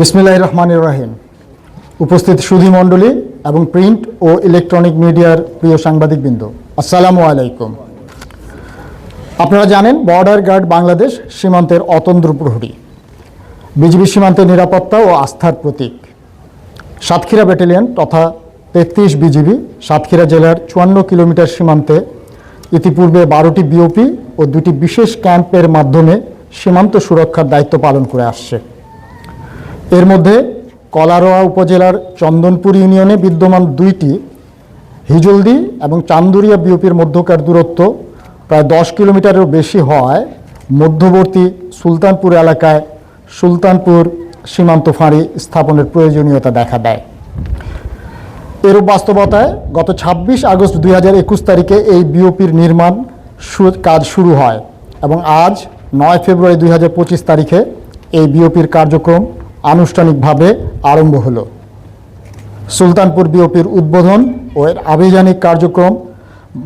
বিসমিল্লাহ রহমান রাহিম। উপস্থিত সুধী মণ্ডলী এবং প্রিন্ট ও ইলেকট্রনিক মিডিয়ার প্রিয় সাংবাদিকবৃন্দ। আসসালামু আলাইকুম। আপনারা জানেন, বর্ডার গার্ড বাংলাদেশ সীমান্তের অতন্দ্র প্রহরী। বিজিবি সীমান্তের নিরাপত্তা ও আস্থার প্রতীক। সাতক্ষীরা ব্যাটালিয়ন তথা তেত্রিশ বিজিবি সাতক্ষীরা জেলার চুয়ান্ন কিলোমিটার সীমান্তে ইতিপূর্বে বারোটি বিওপি ও দুটি বিশেষ ক্যাম্পের মাধ্যমে সীমান্ত সুরক্ষার দায়িত্ব পালন করে আসছে। এর মধ্যে কলারোয়া উপজেলার চন্দনপুর ইউনিয়নে বিদ্যমান দুইটি, হিজলদি এবং চান্দুরিয়া বিওপির মধ্যকার দূরত্ব প্রায় দশ কিলোমিটারেরও বেশি হওয়ায় মধ্যবর্তী সুলতানপুর এলাকায় সুলতানপুর সীমান্ত ফাঁড়ি স্থাপনের প্রয়োজনীয়তা দেখা দেয়। এরূপ বাস্তবতায় গত ২৬ আগস্ট দুই হাজার একুশ তারিখে এই বিওপির নির্মাণ কাজ শুরু হয় এবং আজ নয় ফেব্রুয়ারি দুই হাজার পঁচিশ তারিখে এই বিওপির কার্যক্রম আনুষ্ঠানিকভাবে আরম্ভ হলো। সুলতানপুর বিওপির উদ্বোধন ও এর আভিযানিক কার্যক্রম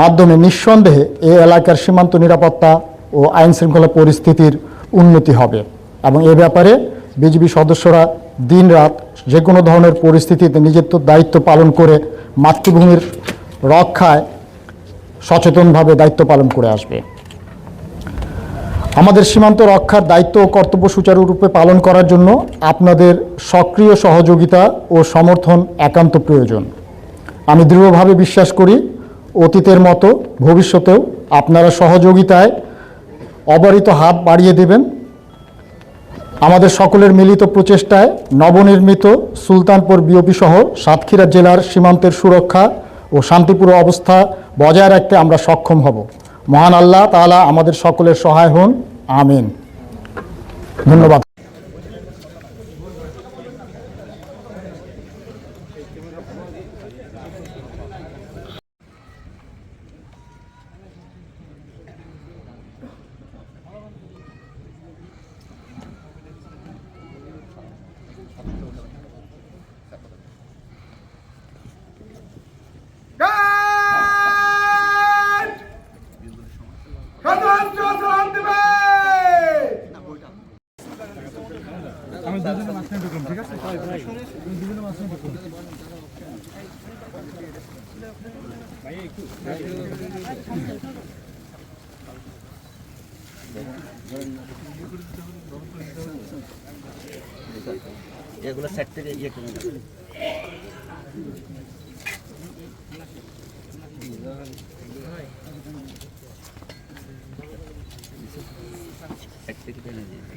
মাধ্যমে নিঃসন্দেহে এই এলাকার সীমান্ত নিরাপত্তা ও আইন শৃঙ্খলা পরিস্থিতির উন্নতি হবে এবং এ ব্যাপারে বিজিবি সদস্যরা দিনরাত যে কোনো ধরনের পরিস্থিতিতে নিজের দায়িত্ব পালন করে মাতৃভূমির রক্ষায় সচেতনভাবে দায়িত্ব পালন করে আসবে। আমাদের সীমান্ত রক্ষার দায়িত্ব ও কর্তব্য সুচারুরূপে পালন করার জন্য আপনাদের সক্রিয় সহযোগিতা ও সমর্থন একান্ত প্রয়োজন। আমি দৃঢ়ভাবে বিশ্বাস করি, অতীতের মতো ভবিষ্যতেও আপনারা সহযোগিতায় অবারিত হাত বাড়িয়ে দেবেন। আমাদের সকলের মিলিত প্রচেষ্টায় নবনির্মিত সুলতানপুর বিওপি সহ সাতক্ষীরা জেলার সীমান্তের সুরক্ষা ও শান্তিপূর্ণ অবস্থা বজায় রাখতে আমরা সক্ষম হব। মহান আল্লাহ তাআলা আমাদের সকলের সহায় হন। আমিন। ধন্যবাদ। এগুলো সেট থেকে ইয়ে করে। সেট থেকে টেনে দিয়ে দেবে।